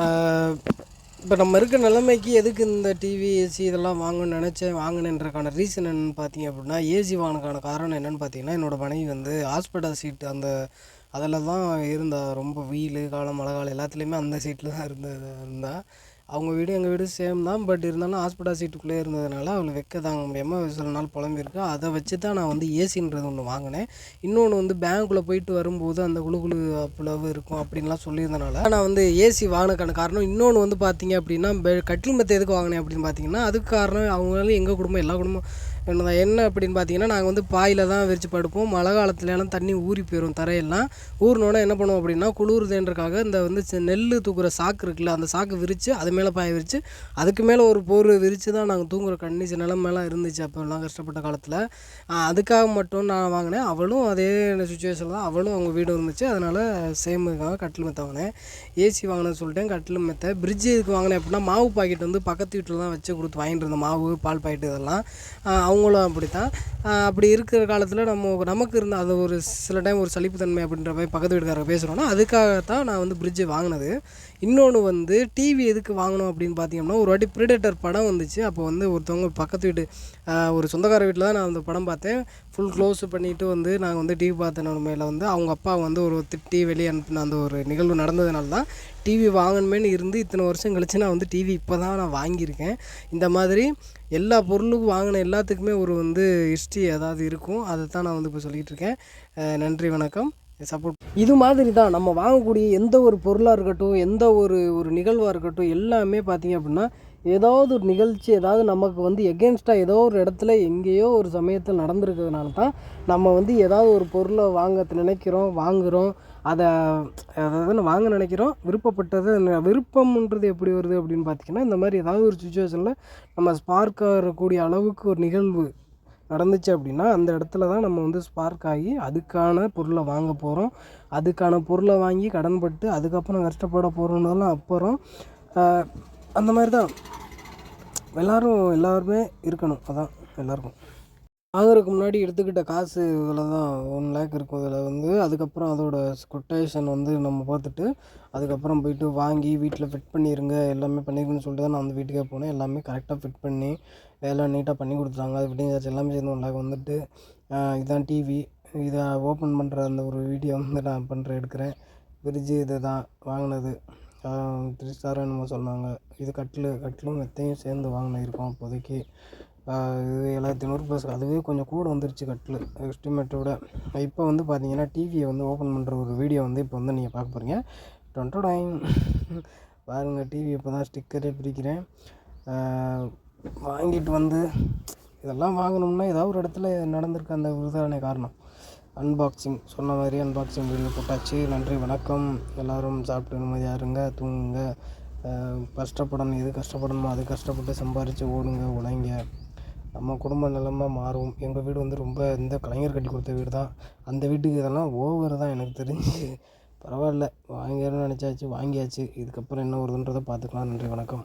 இப்போ நம்ம இருக்க நிலைமைக்கு எதுக்கு இந்த டிவி ஏசி இதெல்லாம் வாங்கணும்னு நினச்சேன்? வாங்கினேன்றக்கான ரீசன் என்னென்னு பார்த்தீங்க அப்படின்னா ஏசி வாங்கினக்கான காரணம் என்னென்னு பார்த்தீங்கன்னா என்னோடய மனைவி வந்து ஹாஸ்பிட்டல் சீட் அந்த அதில் தான் இருந்தால் ரொம்ப வெயில் காலம் மழை காலம் எல்லாத்துலேயுமே அந்த சீட்டில் தான் இருந்தது இருந்தால் அவங்க வீடு எங்கள் வீடு சேம் தான். பட் இருந்தாலும் ஹாஸ்பிட்டல் சீட்டுக்குள்ளே இருந்ததுனால அவளை வெக்க தாங்க முடியாமல் சில நாள் புலம்பியிருக்கா. அதை வச்சு தான் நான் வந்து ஏசின்றது ஒன்று வாங்கினேன். இன்னொன்று வந்து பேங்க்குள்ளே போயிட்டு வரும்போது அந்த குழு குழு புலவு இருக்கும் அப்படின்லாம் சொல்லியிருந்தனால நான் வந்து ஏசி வாங்கினதுக்கான காரணம். இன்னொன்று வந்து பார்த்தீங்க அப்படின்னா கட்டில் மத்த எதுக்கு வாங்கினேன் அப்படின்னு பார்த்தீங்கன்னா அதுக்கு காரணம் அவங்களும் எங்கள் குடும்பம் எல்லா குடும்பம் என்ன அப்படின்னு பார்த்தீங்கன்னா நாங்கள் வந்து பாயில் தான் விரிச்சு படுப்போம். மழை காலத்துலலாம் தண்ணி ஊறி போயிடும் தரையெல்லாம். ஊறினோடனே என்ன பண்ணுவோம் அப்படின்னா குளிருதுன்றக்காக இந்த வந்து நெல் தூக்குற சாக்கு இருக்குல்ல அந்த சாக்கு விரித்து அது மேலே பாய விரித்து அதுக்கு மேலே ஒரு போர் விரித்து தான் நாங்கள் தூங்குற கண்டிஷன் நிலமெல்லாம் இருந்துச்சு அப்போல்லாம் கஷ்டப்பட்ட காலத்தில். அதுக்காக மட்டும் நான் வாங்கினேன். அவளும் அதே சுச்சுவேஷனில் தான் அவளும் அவங்க வீடு இருந்துச்சு. அதனால் சேம் கட்டில் மெத்தை வாங்கினேன். ஏசி வாங்கினேன்னு சொல்லிட்டேன். கட்டில் மெத்தை. பிரிட்ஜு இதுக்கு வாங்கினேன் அப்படின்னா மாவு பாக்கெட் வந்து பக்கத்து வீட்டில் தான் வச்சு கொடுத்து வாங்கிட்டு இருந்தேன். மாவு பால் பாக்கெட் இதெல்லாம். அவங்க அவங்களும் அப்படி தான் அப்படி இருக்கிற காலத்தில் நம்ம நமக்கு இருந்த அது ஒரு சில டைம் ஒரு சலிப்புத்தன்மை அப்படின்ற மாதிரி பக்கத்து வீட்டுக்காரங்க பேசுகிறோன்னா அதுக்காகத்தான் நான் வந்து ஃப்ரிட்ஜ் வாங்கினது. இன்னொன்று வந்து டிவி எதுக்கு வாங்கணும் அப்படின்னு பார்த்தீங்கன்னா ஒரு வாட்டி ப்ரிடேட்டர் படம் வந்துச்சு. அப்போ வந்து ஒருத்தவங்க பக்கத்து வீட்டு ஒரு சொந்தக்கார வீட்டில் தான் நான் அந்த படம் பார்த்தேன். ஃபுல் க்ளோஸ் பண்ணிவிட்டு வந்து நாங்கள் வந்து டிவி பார்த்த நிலமையில வந்து அவங்க அப்பா வந்து ஒரு திட்டி வெளியே அனுப்பின அந்த ஒரு நிகழ்வு நடந்ததுனால தான் டிவி வாங்கணுமேனு இருந்து இத்தனை வருஷம் கழிச்சு நான் வந்து டிவி இப்போ தான் நான் வாங்கியிருக்கேன். இந்த மாதிரி எல்லா பொருளுக்கும் வாங்கின எல்லாத்துக்குமே ஒரு வந்து ஹிஸ்ட்ரி ஏதாவது இருக்கும். அதை தான் நான் வந்து இப்போ சொல்லிகிட்டு இருக்கேன். நன்றி வணக்கம். சப்போர்ட் இது மாதிரி தான் நம்ம வாங்கக்கூடிய எந்த ஒரு பொருளாக இருக்கட்டும் எந்த ஒரு ஒரு நிகழ்வாக இருக்கட்டும் எல்லாமே பார்த்தீங்க அப்படின்னா ஏதாவது ஒரு நிகழ்ச்சி ஏதாவது நமக்கு வந்து எகென்ஸ்டாக ஏதோ ஒரு இடத்துல எங்கேயோ ஒரு சமயத்தில் நடந்திருக்கிறதுனால தான் நம்ம வந்து ஏதாவது ஒரு பொருளை வாங்க நினைக்கிறோம் வாங்குகிறோம் அதை அதாவது வாங்க நினைக்கிறோம் விருப்பப்பட்டது ந- விருப்பம்ன்றது எப்படி வருது அப்படின்னு பார்த்தீங்கன்னா இந்த மாதிரி ஏதாவது ஒரு சுச்சுவேஷனில் நம்ம ஸ்பார்க் ஆகக்கூடிய அளவுக்கு ஒரு நிகழ்வு நடந்துச்சு அப்படின்னா அந்த இடத்துல தான் நம்ம வந்து ஸ்பார்க் ஆகி அதுக்கான பொருளை வாங்க போகிறோம் அதுக்கான பொருளை வாங்கி கடன்பட்டு அதுக்கப்புறம் கஷ்டப்பட போகிறோம்னாலும் அப்புறம் அந்த மாதிரி தான். எல்லோரும் எல்லாருமே இருக்கணும். அதான் எல்லாருக்கும். வாங்குறதுக்கு முன்னாடி எடுத்துக்கிட்ட காசு இதில் தான் ஒன் லேக் இருக்கும் இதில் வந்து அதுக்கப்புறம் அதோட கொட்டேஷன் வந்து நம்ம பார்த்துட்டு அதுக்கப்புறம் போயிட்டு வாங்கி வீட்டில் ஃபிட் பண்ணிடுங்க எல்லாமே பண்ணிருங்கன்னு சொல்லிட்டு தான் நான் வந்து வீட்டுக்கே போனேன். எல்லாமே கரெக்டாக ஃபிட் பண்ணி எல்லாம் நீட்டாக பண்ணி கொடுத்தாங்க அது ஃபிட்டிங் சார்ஜ் எல்லாமே சேர்ந்து ஒன் லேக் வந்துட்டு இதுதான் டிவி இதை ஓப்பன் பண்ணுற அந்த ஒரு வீடியோ வந்து நான் பண்ணுற எடுக்கிறேன். ஃப்ரிட்ஜு இது தான் வாங்கினது த்ரீ ஸ்டார் என்னமோ சொன்னாங்க இது கட்டில் கட்டிலும் மெத்தையும் சேர்ந்து வாங்கின இருக்கோம் அப்போதைக்கு இது ஏழாயிரத்தி ஐநூறு ப்ளஸ் அதுவே கொஞ்சம் கூட வந்துருச்சு கட்டில் எஸ்டிமேட்டோட இப்போ வந்து பார்த்தீங்கன்னா டிவியை வந்து ஓப்பன் பண்ணுற ஒரு வீடியோ வந்து இப்போ வந்து நீங்கள் பார்க்க போகிறீங்க டொன்டோடாயின் பாருங்கள் டிவி இப்போ தான் ஸ்டிக்கரே பிரிக்கிறேன். வாங்கிட்டு வந்து இதெல்லாம் வாங்கணும்னா ஏதாவது ஒரு இடத்துல நடந்திருக்க அந்த இதுதானே காரணம். அன்பாக்சிங் சொன்ன மாதிரி அன்பாக்சிங் வீடியோ போட்டாச்சு. நன்றி வணக்கம். எல்லோரும் சாப்பிட்டு நிம்மதியாக இருங்க தூங்குங்க. கஷ்டப்படணும் எது கஷ்டப்படணுமோ அது கஷ்டப்பட்டு சம்பாரித்து ஓடுங்க உழைங்க. நம்ம குடும்ப நிலைம மாறும். எங்கள் வீடு வந்து ரொம்ப இந்த கலைஞர் கட்டி கொடுத்த வீடு தான் அந்த வீட்டுக்கு இதெல்லாம் ஓவர் தான் எனக்கு தெரிஞ்சு. பரவாயில்ல. வாங்கிடணும்னு நினச்சாச்சு வாங்கியாச்சு. இதுக்கப்புறம் என்ன வருதுன்றதை பார்த்துக்கலாம். நன்றி வணக்கம்.